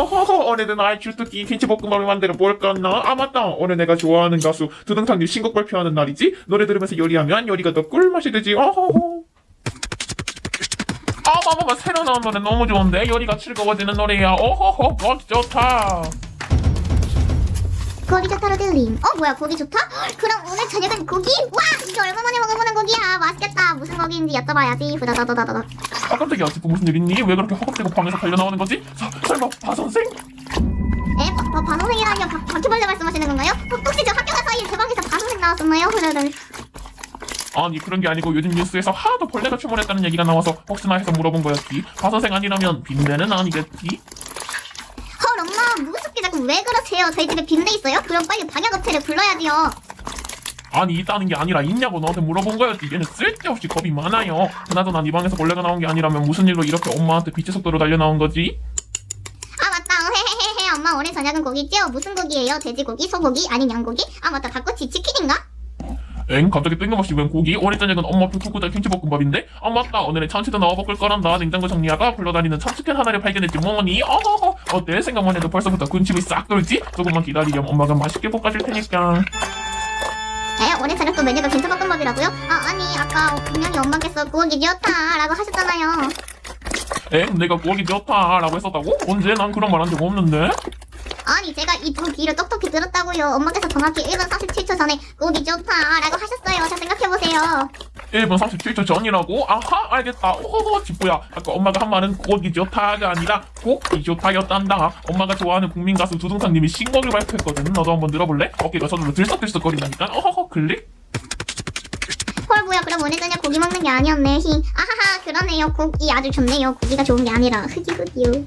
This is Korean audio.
어허허 오늘은 아이 주특기 김치볶음밥을 만들어 볼까 나? 아 맞다. 오늘 내가 좋아하는 가수 두둥탕님 신곡 발표하는 날이지? 노래 들으면서 요리하면 요리가 더 꿀맛이 되지. 어허허. 아 봐봐봐. 새로 나온 노래 너무 좋은데? 요리가 즐거워지는 노래야. 어허허 멋 좋다. 고기 좋다로 들림. 어 뭐야 고기 좋다? 그럼 오늘 저녁은 고기? 와 이게 얼마만에 먹어보는 고기야. 맛있겠다. 무슨 고기인지 여쭤봐야지. 후다다다다다. 아 깜짝이야 지금 무슨 일 있니? 왜 그렇게 허겁지겁 방에서 달려나오는 거지? 사, 설마 바 선생? 에? 바, 바, 반호생이라니요? 바, 바퀴벌레 말씀하시는 건가요? 어, 혹시 저 학교 가 사이에 제 방에서 반호생 나왔었나요? 후다다다. 아니 그런 게 아니고 요즘 뉴스에서 하도 벌레가 출몰했다는 얘기가 나와서 혹시나 해서 물어본 거였지 바 선생 아니라면 빈대는 아니겠지? 헐 엄마 무섭게 자꾸 왜 그러세요? 저희 집에 빈대 있어요? 그럼 빨리 방역업체를 불러야지요. 아니 있다는 게 아니라 있냐고 너한테 물어본 거였지 얘는 쓸데없이 겁이 많아요 그나저나 네 방에서 벌레가 나온 게 아니라면 무슨 일로 이렇게 엄마한테 빛의 속도로 달려 나온 거지? 아 맞다. 헤헤헤헤 엄마 오늘 저녁은 고기죠? 무슨 고기예요? 돼지고기, 소고기, 아닌 양고기? 아 맞다 닭꼬치 치킨인가? 엥 갑자기 뜬금없이 웬 고기? 오늘 저녁은 엄마 불국구다 김치볶음밥인데? 아 맞다 오늘은 참치도 넣어 먹을 거란다 냉장고 정리하다 굴러다니는 참치캔 하나를 발견했지 뭐니? 어허허 어때? 생각만 해도 벌써부터 군침이 싹 돌지? 조금만 기다리렴 엄마가 맛있게 볶아줄 테니까 에? 오늘 저녁 또 메뉴가 김치볶음밥이라고요? 아 아니 아까 분명히 엄마께서 고기 좋다라고 하셨잖아요. 엥? 내가 구하기 좋다라고 했었다고? 언제? 난 그런 말 한 적 없는데? 아니 제가 이 두 귀를 똑똑히 들었다고요. 엄마께서 정확히 1분 47초 전에 고기 좋다라고 하셨어요. 잘 생각해보세요. 1분 37초 전이라고? 아하 알겠다 오호호 지뽀야 아까 엄마가 한 말은 고기 좋다가 아니라 고기 좋다였단다 엄마가 좋아하는 국민 가수 두둥탕님이 신곡을 발표했거든 너도 한번 들어볼래? 어깨가 저절로 들썩들썩거린다니까 어허허 클릭 헐 뭐야 그럼 오늘 저녁 고기 먹는 게 아니었네. 히 아하하 그러네요. 고기 아주 좋네요. 고기가 좋은 게 아니라 흑이 흑이요.